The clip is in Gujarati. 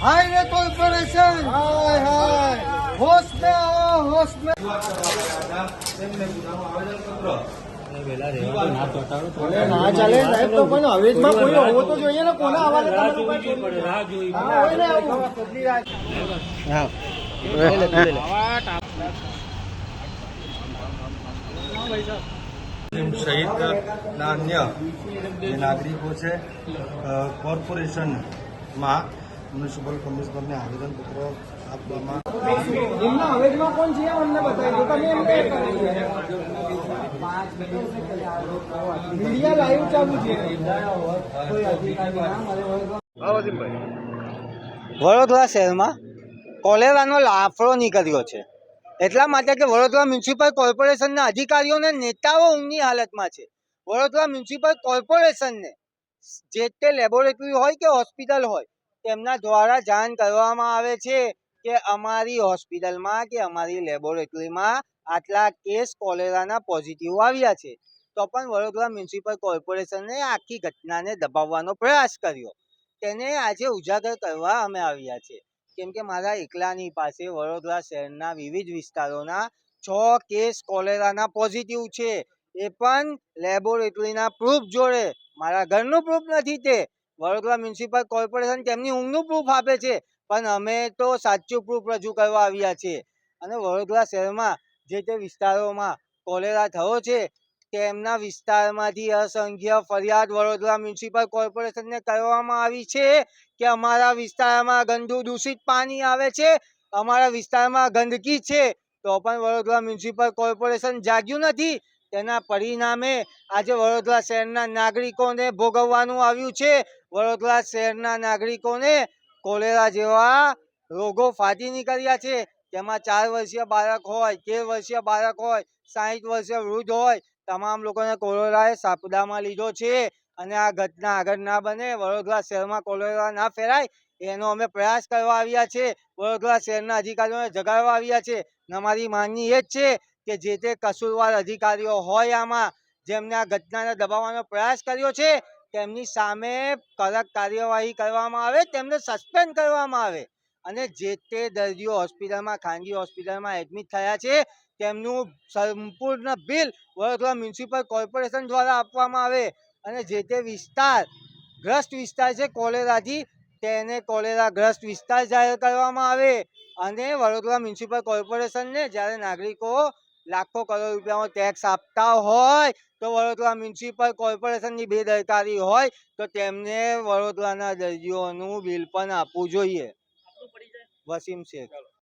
હાય રે કોર્પોરેશન હાય હાય હોશ મે આવો હોશ મે અન્ય નાગરિકો છે કોર્પોરેશન કોર્પોરેશનમાં મ્યુનિસિપલ કમિશનરને આવેદનપત્ર આપવામાં એમના હવેજમાં કોણ છે અમને બતાવી તમે એમને મીડિયા લાઈવ ચાલુ છે. કોઈ અધિકારી ના મળે હોય તો. વડોદરા શહેરમાં કોલેરાનો લાફડો નીકળ્યો છે. એટલા માટે કે વડોદરા મ્યુનિસિપલ કોર્પોરેશનના અધિકારીઓને નેતાઓ ઊંઘની હાલતમાં છે. વડોદરા મ્યુનિસિપલ કોર્પોરેશનને જે તે લેબોરેટરી હોય કે હોસ્પિટલ હોય, તેમના દ્વારા જાણ કરવામાં આવે છે કે અમારી હોસ્પિટલમાં કે અમારી લેબોરેટરીમાં આટલા કેસ કોલેરાના પોઝિટિવ આવ્યા છે. તો પણ વડોદરા મ્યુનિસિપલ કોર્પોરેશને આખી ઘટનાને દબાવવાનો પ્રયાસ કર્યો. તેને આજે ઉજાગર કરવા અમે આવ્યા છે. કેમ કે મારા એકલાની પાસે વડોદરા શહેરના વિવિધ વિસ્તારોના છ કેસ કોલેરાના પોઝિટિવ છે. એ પણ લેબોરેટરીના પ્રૂફ જોડે. મારા ઘરનું પ્રૂફ નથી તે. વડોદરા મ્યુનિસિપલ કોર્પોરેશન તેમની ઊંઘનું પ્રૂફ આપે છે. પણ અમે તો સાચું પ્રૂફ રજૂ કરવા આવ્યા છીએ. અને વડોદરા શહેરમાં જે તે વિસ્તારોમાં કોલેરા થયો છે, તેમના વિસ્તારમાંથી અસંખ્ય ફરિયાદ વડોદરા મ્યુનિસિપલ કોર્પોરેશનને કરવામાં આવી છે કે અમારા વિસ્તારમાં ગંદુ દૂષિત પાણી આવે છે. અમારા વિસ્તારમાં ગંદકી છે. તો પણ વડોદરા મ્યુનિસિપલ કોર્પોરેશન જાગ્યું નથી. તેના પરિણામે આજે વડોદરા શહેરના નાગરિકોને ભોગવવાનું આવ્યું છે. વડોદરા શહેરના નાગરિકોને કોલેરા જેવા રોગો ફાટી નીકળ્યા છે. તેમાં ચાર વર્ષીય બાળક હોય, તેર વર્ષીય બાળક હોય, સાહીઠ વર્ષીય વૃદ્ધ હોય, તમામ લોકોને કોલેરાએ સાપુડામાં લીધો છે. અને આ ઘટના આગળ ના બને, વડોદરા શહેરમાં કોલેરા ના ફેલાય, એનો અમે પ્રયાસ કરવા આવ્યા છે. વડોદરા શહેરના અધિકારીઓને જગાડવા આવ્યા છે. અમારી માંગણી એ જ છે કે જે તે કસૂરવાર અધિકારીઓ હોય આમાં, જેમને આ ઘટનાને દબાવવાનો પ્રયાસ કર્યો છે, તેમની સામે કડક કાર્યવાહી કરવામાં આવે, તેમને સસ્પેન્ડ કરવામાં આવે. અને જે તે દર્દીઓ હોસ્પિટલમાં, ખાનગી હોસ્પિટલમાં એડમિટ થયા છે, તેમનું સંપૂર્ણ બિલ વડોદરા મ્યુનિસિપલ કોર્પોરેશન દ્વારા આપવામાં આવે. અને જે તે વિસ્તાર, ગ્રસ્ત વિસ્તાર છે, કોલેરાથી, તેને કોલેરા ગ્રસ્ત વિસ્તાર જાહેર કરવામાં આવે. અને વડોદરા મ્યુનિસિપલ કોર્પોરેશનને જ્યારે નાગરિકો લાખો કરોડ રૂપિયાનો ટેક્સ આપતા હોય તો વડોદરા મ્યુનિસિપલ કોર્પોરેશનની બેદરકારી હોય તો તેમને વડોદરાના દર્દીઓનું બિલ પણ આપવું જોઈએ. વસીમ શેખ.